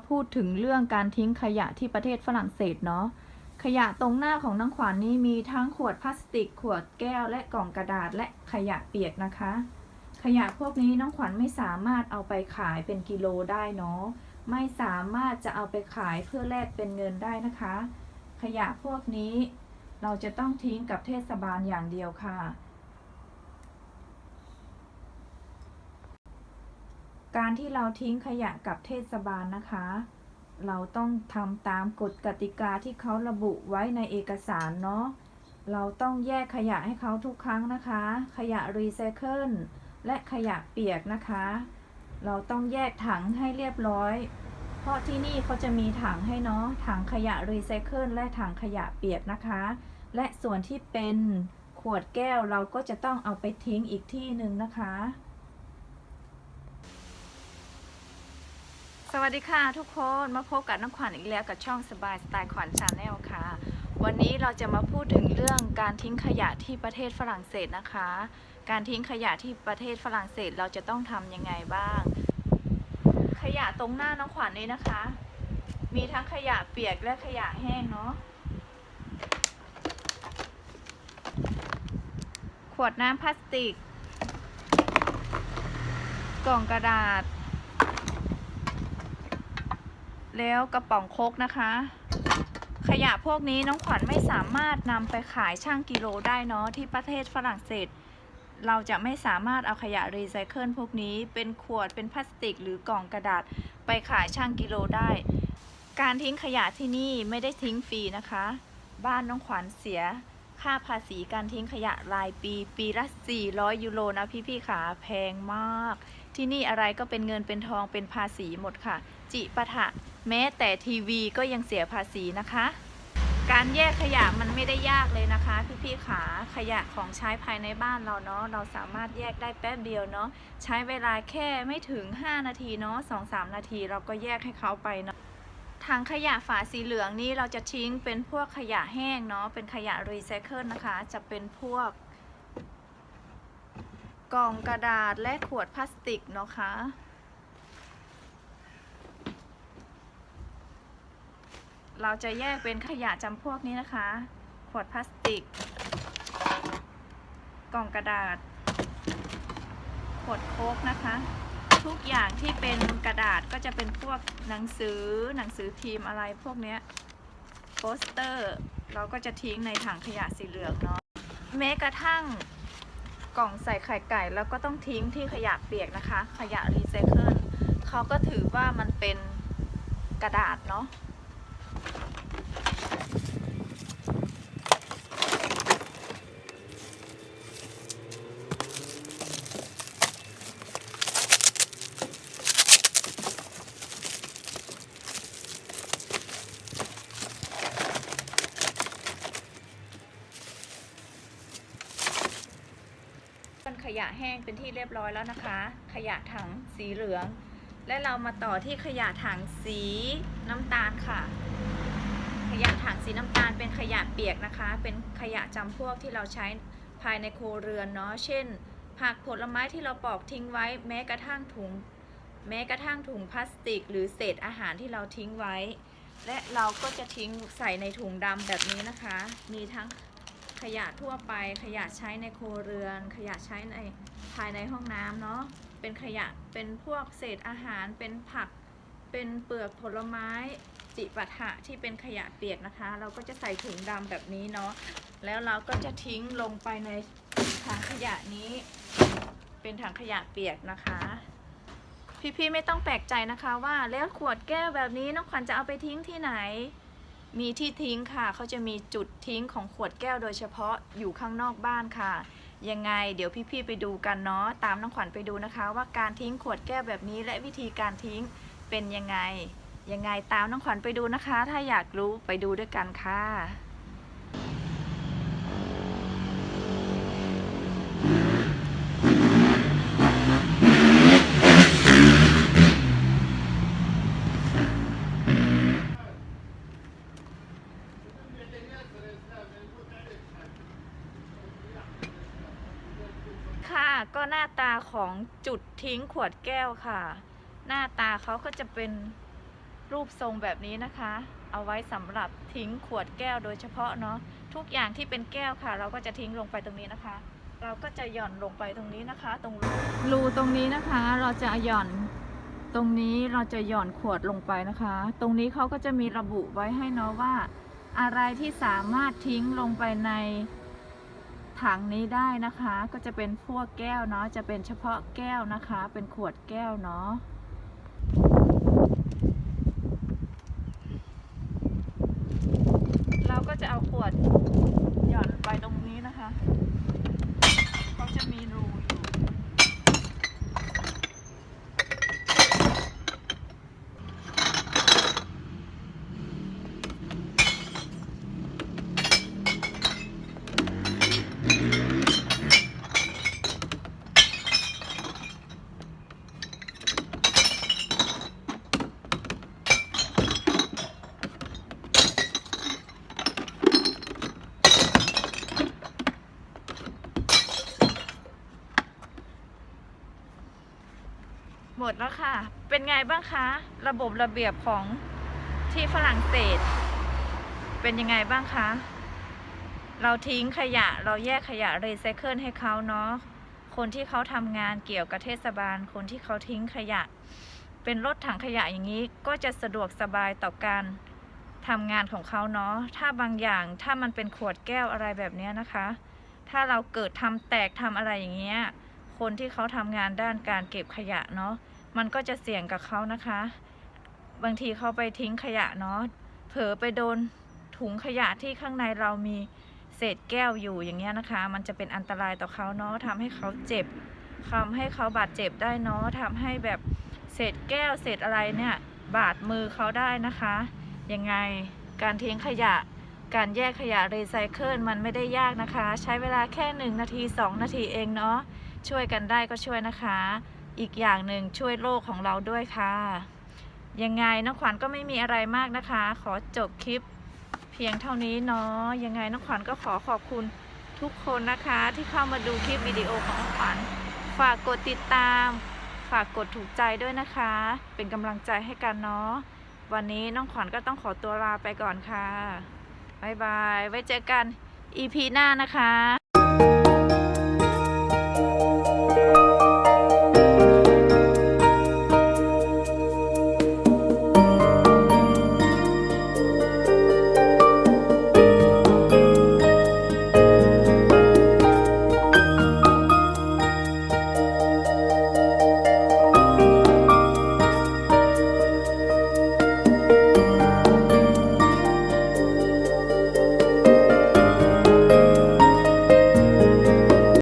าพูดถึงเรื่องการทิ้งขยะที่ประเทศฝรั่งเศสเนาะขยะตรงหน้าของน้องขวัญนี่มีทั้งขวดพลาสติก ขวดแก้วและกล่องกระดาษและขยะเปียกนะคะ ขยะพวกนี้น้องขวัญไม่สามารถเอาไปขายเป็นกิโลได้เนาะไม่สามารถจะเอาไปขายเพื่อแลกเป็นเงินได้นะคะ ขยะพวกนี้เราจะต้องทิ้งกับเทศบาลอย่างเดียวค่ะ การที่เราทิ้งขยะกับเทศบาลนะคะ เราต้องทำตามกฎกติกาที่เขาระบุไว้ในเอกสารเนาะเราต้องแยกขยะให้เขาทุกครั้งนะคะ ขยะรีไซเคิลและขยะเปียกนะคะ เราต้องแยกถังให้เรียบร้อย เพราะที่นี่เขาจะมีถังให้เนาะ ถังขยะรีไซเคิลและถังขยะเปียกนะคะ และส่วนที่เป็นขวดแก้วเราก็จะต้องเอาไปทิ้งอีกที่หนึ่งนะคะ สวัสดีค่ะทุกคนมาพบกับน้องขวัญอีกแล้วกับช่องสบายสไตล์ขวัญชาแนลค่ะ วันนี้เราจะมาพูดถึงเรื่องการทิ้งขยะที่ประเทศฝรั่งเศสนะคะ การทิ้งขยะที่ประเทศฝรั่งเศสเราจะต้องทำยังไงบ้าง ขยะตรงหน้าน้องขวัญนี้นะคะ มีทั้งขยะเปียกและขยะแห้งเนาะขวดน้ำพลาสติก กล่องกระดาษ แล้วกระป๋องโคกนะคะ ขยะพวกนี้น้องขวัญไม่สามารถนำไปขายช่างกิโลได้เนาะที่ประเทศฝรั่งเศส เราจะไม่สามารถเอาขยะรีไซเคิลพวกนี้เป็นขวดเป็นพลาสติกหรือกล่องกระดาษไปขายช่างกิโลได้ การทิ้งขยะที่นี่ไม่ได้ทิ้งฟรีนะคะ บ้านน้องขวัญเสีย ค่าภาษีการทิ้งขยะรายปี ปีละ 400 ยูโรนะพี่ๆขาแพงมาก ที่นี่อะไรก็เป็นเงินเป็นทองเป็นภาษีหมดค่ะ จิปะทะแม้แต่ทีวีก็ยังเสียภาษีนะคะ การแยกขยะมันไม่ได้ยากเลยนะคะ พี่ๆขาขยะของใช้ภายในบ้านเราเนาะเราสามารถแยกได้แป๊บเดียวเนาะใช้เวลาแค่ไม่ถึง 5 นาทีเนาะ2-3 นาทีเราก็แยกให้เขาไปเนาะ ถังขยะฝาสีเหลืองนี้เราจะทิ้งเป็นพวกขยะแห้งเนาะ เป็นขยะรีไซเคิลนะคะ จะเป็นพวก กล่องกระดาษและขวดพลาสติกเนาะคะ เราจะแยกเป็นขยะจำพวกนี้นะคะ ขวดพลาสติก กล่องกระดาษ ขวดโค้กนะคะ ทุกอย่างที่เป็นกระดาษก็จะเป็นพวกหนังสือหนังสือพิมพ์อะไรพวกเนี้ยโปสเตอร์ เราก็จะทิ้งในถังขยะสีเหลืองเนาะแม้กระทั่งกล่องใส่ไข่ไก่แล้วก็ต้องทิ้งที่ขยะเปียกนะคะ ขยะรีไซเคิลเขาก็ถือว่ามันเป็นกระดาษเนาะ แห้งเป็นที่เรียบร้อยแล้วนะคะ ขยะถังสีเหลือง และเรามาต่อที่ขยะถังสีน้ำตาลค่ะ ขยะถังสีน้ำตาลเป็นขยะเปียกนะคะ เป็นขยะจำพวกที่เราใช้ภายในครัวเรือนเนาะ เช่น ผักผลไม้ที่เราปอกทิ้งไว้แม้กระทั่งถุง แม้กระทั่งถุงพลาสติก หรือเศษอาหารที่เราทิ้งไว้ และเราก็จะทิ้งใส่ในถุงดำแบบนี้นะคะ มีทั้ง ขยะทั่วไป ขยะใช้ในครัวเรือน ขยะใช้ในภายในห้องน้ำเนาะ เป็นขยะ เป็นพวกเศษอาหาร เป็นผัก เป็นเปลือกผลไม้ จิปาถะที่เป็นขยะเปียกนะคะ เราก็จะใส่ถุงดำแบบนี้เนาะ แล้วเราก็จะทิ้งลงไปในถังขยะนี้ เป็นถังขยะเปียกนะคะ พี่ๆไม่ต้องแปลกใจนะคะว่าแล้วขวดแก้วแบบนี้น้องขวัญจะเอาไปทิ้งที่ไหน มีที่ทิ้งค่ะ เขาจะมีจุดทิ้งของขวดแก้วโดยเฉพาะอยู่ข้างนอกบ้านค่ะ ยังไงเดี๋ยวพี่ๆไปดูกันเนาะ ตามน้องขวัญไปดูนะคะ ว่าการทิ้งขวดแก้วแบบนี้และวิธีการทิ้งเป็นยังไง ยังไงตามน้องขวัญไปดูนะคะ ถ้าอยากรู้ไปดูด้วยกันค่ะก็หน้าตาของ จุดทิ้งขวดแก้วค่ะ หน้าตาเขาก็จะเป็นรูปทรงแบบนี้นะคะ เอาไว้สำหรับทิ้งขวดแก้วโดยเฉพาะเนาะทุกอย่างที่เป็นแก้วค่ะ เราก็จะทิ้งลงไปตรงนี้นะคะ เราก็จะหย่อนลงไปตรงนี้นะคะ ตรงรูรูตรงนี้นะคะ เราจะหย่อนตรงนี้เราจะหย่อนขวดลงไปนะคะ ตรงนี้เขาก็จะมีระบุไว้ให้เนาะว่า อะไรที่สามารถทิ้งลงไปใน ถังนี้ได้นะคะก็จะเป็นพวกแก้วเนาะจะเป็นเฉพาะแก้วนะคะ เป็นขวดแก้วเนาะเราก็จะเอาขวดหย่อนไปตรงนี้นะคะเขาจะมีรู หมดแล้วค่ะ เป็นไงบ้างคะ ระบบระเบียบของที่ฝรั่งเศส เป็นยังไงบ้างคะ เราทิ้งขยะเราแยกขยะรีไซเคิลให้เขาเนาะ คนที่เขาทำงานเกี่ยวกับเทศบาล คนที่เขาทิ้งขยะ เป็นรถถังขยะอย่างนี้ก็จะสะดวกสบายต่อการทำงานของเขาเนาะ ถ้าบางอย่างถ้ามันเป็นขวดแก้วอะไรแบบนี้นะคะ ถ้าเราเกิดทำแตกทำอะไรอย่างเงี้ย คนที่เขาทำงานด้านการเก็บขยะเนาะมันก็จะเสี่ยงกับเขานะคะ บางทีเขาไปทิ้งขยะเนาะเผลอไปโดนถุงขยะที่ข้างในเรามีเศษแก้วอยู่อย่างเงี้ยนะคะ มันจะเป็นอันตรายต่อเขาเนาะทำให้เขาเจ็บทำให้เขาบาดเจ็บได้เนาะทำให้แบบเศษแก้วเศษอะไรเนี่ยบาดมือเขาได้นะคะ ยังไงการทิ้งขยะ การแยกขยะรีไซเคิลมันไม่ได้ยากนะคะ ใช้เวลาแค่หนึ่งนาทีสองนาทีเองเนาะ ช่วยกันได้ก็ช่วยนะคะ อีกอย่างหนึ่งช่วยโลกของเราด้วยค่ะ ยังไงน้องขวัญก็ไม่มีอะไรมากนะคะ ขอจบคลิป เพียงเท่านี้เนาะยังไงน้องขวัญก็ขอขอบคุณทุกคนนะคะที่เข้ามาดูคลิปวิดีโอของน้องขวัญฝากกดติดตาม ฝากกดถูกใจด้วยนะคะ เป็นกำลังใจให้กันเนาะวันนี้น้องขวัญก็ต้องขอตัวลาไปก่อนค่ะบายบาย ไว้เจอกัน EP หน้านะคะ